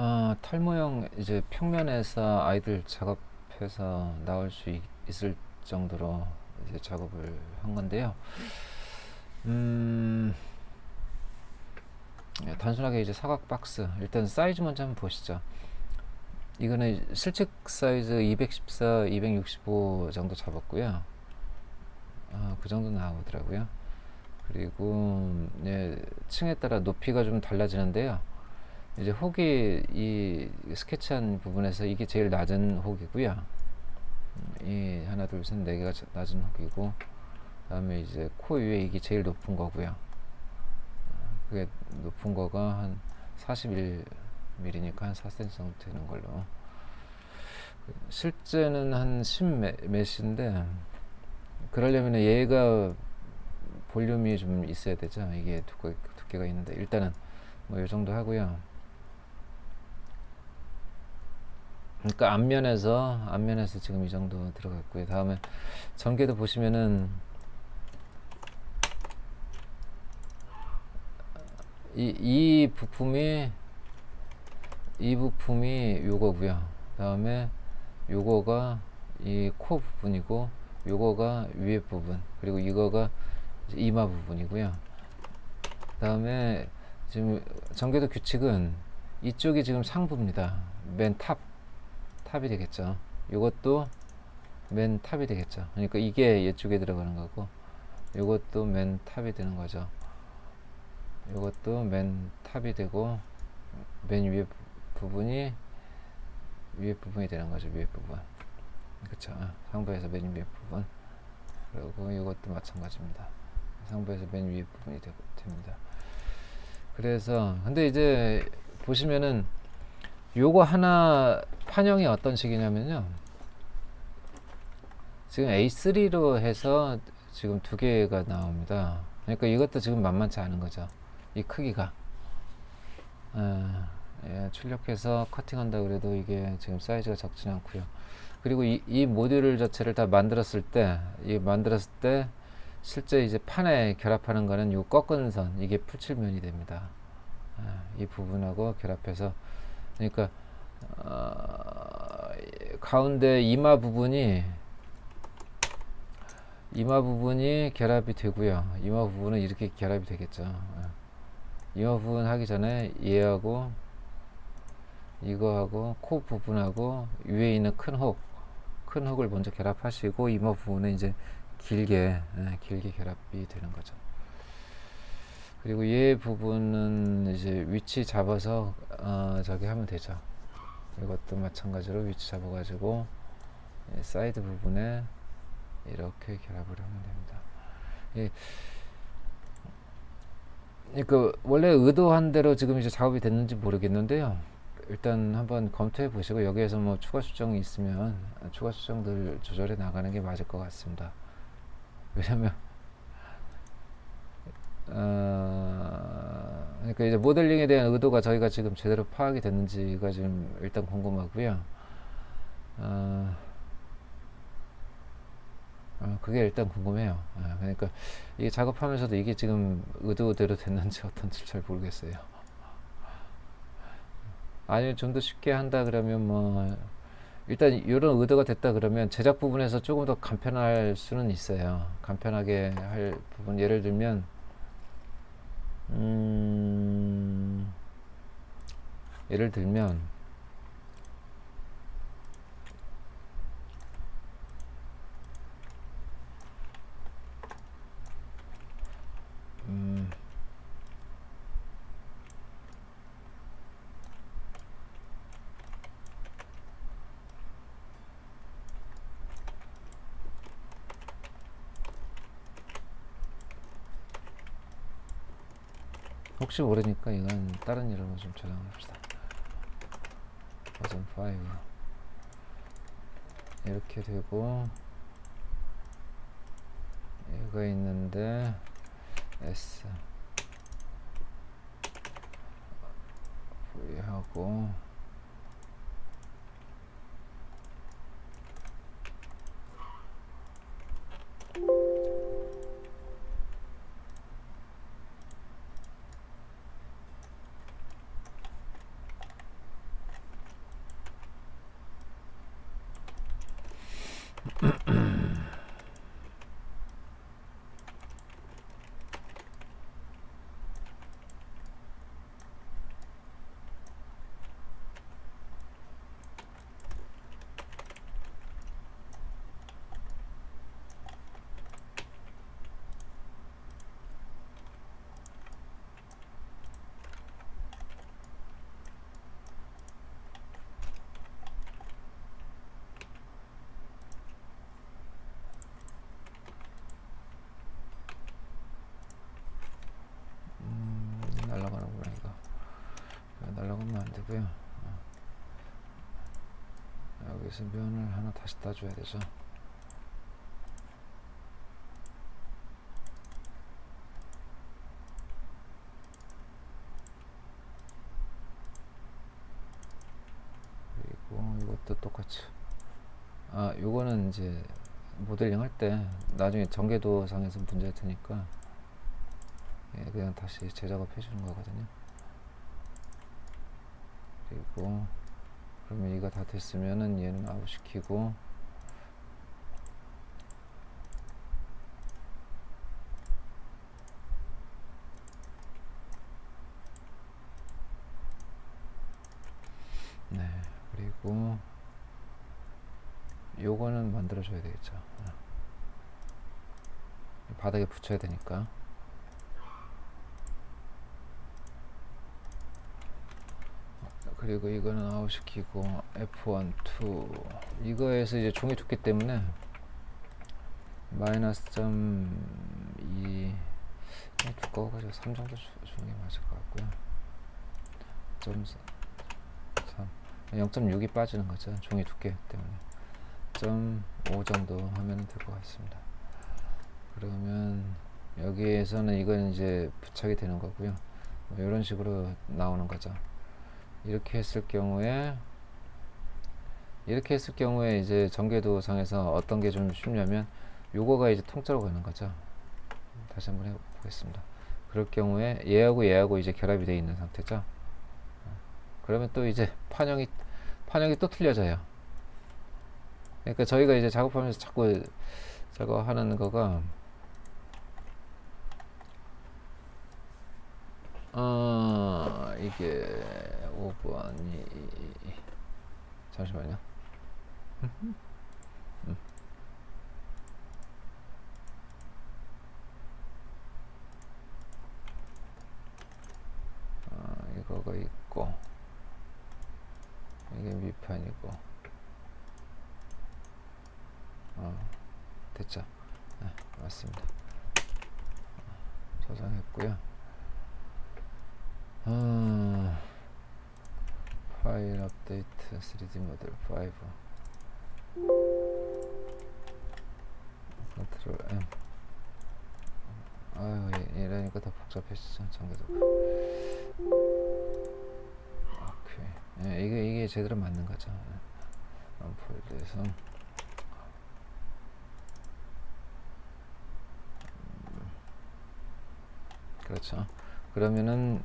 아, 탈모형 이제 평면에서 아이들 작업해서 나올 수 있, 있을 정도로 이제 작업을 한 건데요. 음, 예, 단순하게 이제 사각 박스 일단 사이즈 먼저 한번 보시죠. 이거는 실측 사이즈 214, 265 정도 잡았고요. 아, 그 정도 나오더라고요. 그리고 예, 층에 따라 높이가 좀 달라지는데요. 이제 혹이 이 스케치한 부분에서 이게 제일 낮은 혹이고요. 음, 이 하나 둘 셋 네 개가 자- 낮은 혹이고 그다음에 이제 코 위에 이게 제일 높은 거고요. 어, 그게 높은 거가 한 41mm니까 한 4cm 정도 되는 걸로. 실제는 한 10 몇인데 그러려면 얘가 볼륨이 좀 있어야 되죠. 이게 두께, 두께가 있는데 일단은 뭐 이 정도 하고요. 그러니까 앞면에서 앞면에서 지금 이 정도 들어갔고요. 다음에 전개도 보시면은 이, 이 부품이 이 부품이 요거고요. 다음에 요거가 이 코 부분이고 요거가 위에 부분 그리고 이거가 이마 부분이고요. 다음에 지금 전개도 규칙은 이쪽이 지금 상부입니다. 맨 탑, 탑이 되겠죠. 이것도 맨 탑이 되겠죠. 그러니까 이게 이쪽에 들어가는 거고, 이것도 맨 탑이 되는 거죠. 이것도 맨 탑이 되고, 맨 위에 부- 부분이 위에 부분이 되는 거죠. 위에 부분. 그쵸. 상부에서 맨 위에 부분. 그리고 이것도 마찬가지입니다. 상부에서 맨 위에 부분이 되, 됩니다. 그래서 근데 이제 보시면은 요거 하나 판형이 어떤 식이냐면요. 지금 A3로 해서 지금 두 개가 나옵니다. 그러니까 이것도 지금 만만치 않은 거죠. 이 크기가. 아, 예, 출력해서 커팅한다 그래도 이게 지금 사이즈가 적지 않고요. 그리고 이, 이 모듈 자체를 다 만들었을 때, 이 만들었을 때 실제 이제 판에 결합하는 거는 요 꺾은 선 이게 풀칠면이 됩니다. 아, 이 부분하고 결합해서 그러니까 어, 가운데 이마 부분이 이마 부분이 결합이 되고요. 이마 부분은 이렇게 결합이 되겠죠. 아, 이마 부분 하기 전에 얘하고 이거하고 코 부분하고 위에 있는 큰 혹, 큰 혹을 먼저 결합하시고 이마 부분은 이제 길게 예, 길게 결합이 되는 거죠. 그리고 얘 부분은 이제 위치 잡아서 어, 저기 하면 되죠. 이것도 마찬가지로 위치 잡아가지고 이 사이드 부분에 이렇게 결합을 하면 됩니다. 이, 그러니까 원래 의도한 대로 지금 이제 작업이 됐는지 모르겠는데요. 일단 한번 검토해 보시고 여기에서 뭐 추가 수정이 있으면 추가 수정들 조절해 나가는 게 맞을 것 같습니다. 왜냐면 어, 그러니까 이제 모델링에 대한 의도가 저희가 지금 제대로 파악이 됐는지가 지금 일단 궁금하고요. 어, 어, 그게 일단 궁금해요. 어, 그러니까 이게 작업하면서도 이게 지금 의도대로 됐는지 어떤지 잘 모르겠어요. 아니면 좀 더 쉽게 한다 그러면 뭐 일단 이런 의도가 됐다 그러면 제작 부분에서 조금 더 간편할 수는 있어요. 간편하게 할 부분 예를 들면 음, 예를 들면 혹시 모르니까 이건 다른 이름으로 좀 저장합시다. 버전 5 이렇게 되고 얘가 있는데 S V 하고 mm 날아가는구나 이거 이거 날아가면 안 되고요. 어. 여기서 면을 하나 다시 따줘야 되죠. 그리고 이것도 똑같이. 아 요거는 이제 모델링 할 때 나중에 전개도상에서 문제가 되니까 예, 그냥 다시 재작업 해 주는 거거든요. 그리고 그러면 이거 다 됐으면은 얘는 아웃 시키고 네 그리고 요거는 만들어 줘야 되겠죠. 어. 바닥에 붙여야 되니까 그리고 이거는 아웃 시키고 F1, 2 이거에서 이제 종이 두께 때문에 마이너스 점2 두꺼워가지고 3 정도 주, 주는 게 맞을 것 같고요. 점 3 0.6이 빠지는 거죠 종이 두께 때문에. 점 5 정도 하면 될 것 같습니다. 그러면 여기에서는 이건 이제 부착이 되는 거고요. 뭐 이런 식으로 나오는 거죠 이렇게 했을 경우에 이렇게 했을 경우에 이제 전개도상에서 어떤 게 좀 쉽냐면 요거가 이제 통째로 가는 거죠. 다시 한번 해보겠습니다. 그럴 경우에 얘하고 얘하고 이제 결합이 되어 있는 상태죠. 그러면 또 이제 판형이 판형이 또 틀려져요. 그러니까 저희가 이제 작업하면서 자꾸 저거 하는 거가 어 이게 5번이 잠시만요. 음. 아, 이거가 있고 이게 밑판이고 어, 됐죠? 네, 맞습니다. 어, 저장했고요. 아, 파일 업데이트 3D 모델 5 컨트롤 M. 아유 이- 이러니까 더 복잡해지죠 전개도 오케이 예, 이게 이게 제대로 맞는 거죠. 음, 그렇죠. 그러면은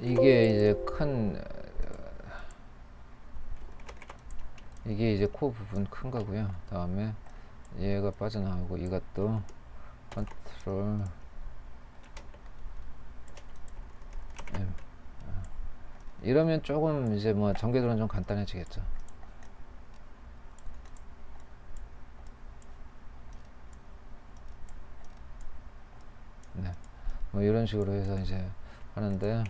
이게 이제 큰 어, 이게 이제 코 부분 큰 거고요. 다음에 얘가 빠져나오고 이것도 컨트롤 M 어. 이러면 조금 이제 뭐 전개도는 좀 간단해지겠죠. 네, 뭐 이런 식으로 해서 이제 하는데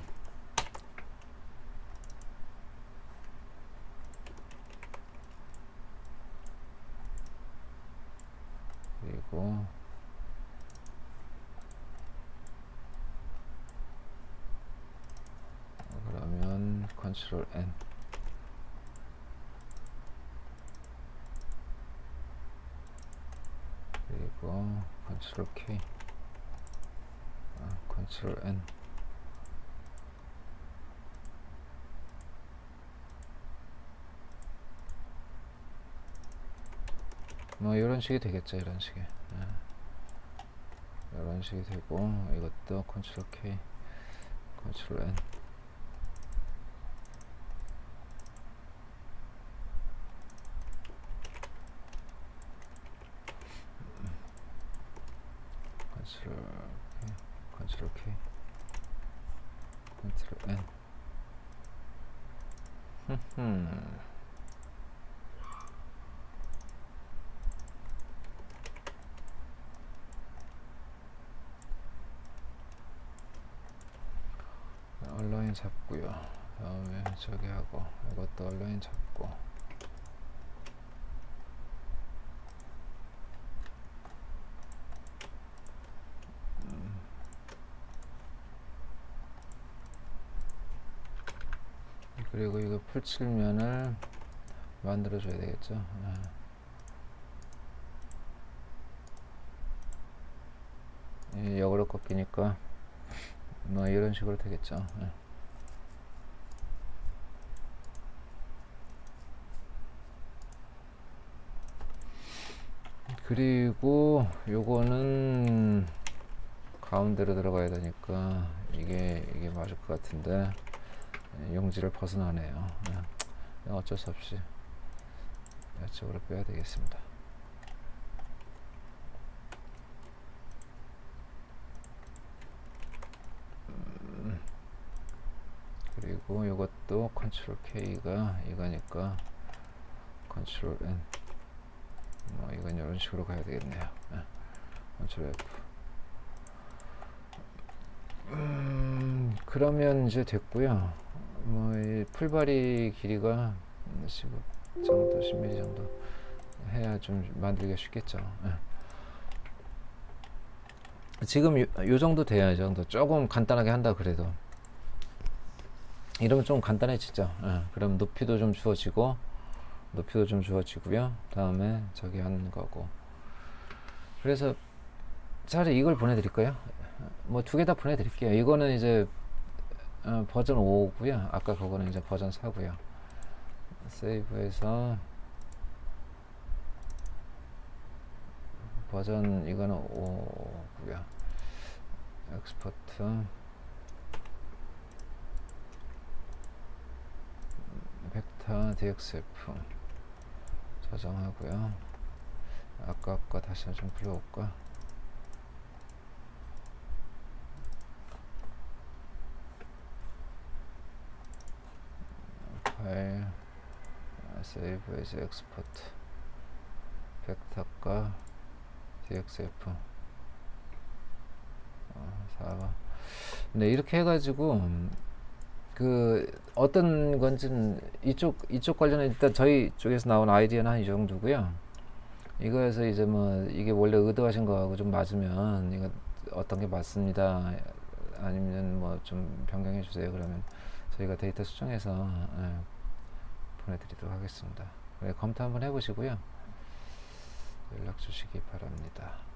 그리고. 그러면 컨트롤 N. 그리고 컨트롤 K. 아, 컨트롤 N. 뭐 이런 식이 되겠죠 이런 예. 이런 식이 되고 이것도 컨트롤 K 컨트롤 N. 컨트롤 K 컨트롤 K 컨트롤 N. 흠흠 얼라인 잡고요 다음에 저기 하고 이것도 얼라인 잡고 음. 그리고 이거 풀칠면을 만들어 줘야 되겠죠 네. 역으로 꺾이니까 뭐 이런 식으로 되겠죠. 네. 그리고 요거는 가운데로 들어가야 되니까 이게 이게 맞을 것 같은데 예, 용지를 벗어나네요. 예. 어쩔 수 없이 이쪽으로 빼야 되겠습니다. 음, 그리고 이것도 컨트롤 K가 이거니까 컨트롤 N 뭐 이건 이런 식으로 가야 되겠네요. 예. 컨트롤 F 음, 그러면 이제 됐고요. 뭐 이 풀바리 길이가 15 정도, 10mm 정도 해야 좀 만들기가 쉽겠죠. 예. 지금 요, 요 정도 돼야 이 정도 조금 간단하게 한다 그래도 이러면 좀 간단해지죠. 예. 그럼 높이도 좀 주어지고 높이도 좀 주어지고요. 다음에 저기 하는 거고. 그래서 차라리 이걸 보내드릴까요? 뭐 두 개 다 보내드릴게요. 이거는 이제 어, 버전 5고요. 아까 그거는 이제 버전 4고요. 세이브해서 버전 이거는 5고요. 엑스포트 벡터 dxf 저장하고요. 아까 거 다시 좀 불러올까? 파일 세이브 에즈 엑스포트 벡터과 dxf 어, 4번 네 이렇게 해가지고 음, 그 어떤 건지는 이쪽 이쪽 관련해 일단 저희 쪽에서 나온 아이디어는 한 이 정도고요. 이거에서 이제 뭐 이게 원래 의도하신 거하고 좀 맞으면 이거 어떤 게 맞습니다. 아니면 뭐 좀 변경해 주세요. 그러면 저희가 데이터 수정해서 예, 보내드리도록 하겠습니다. 네, 검토 한번 해보시고요. 연락 주시기 바랍니다. 네.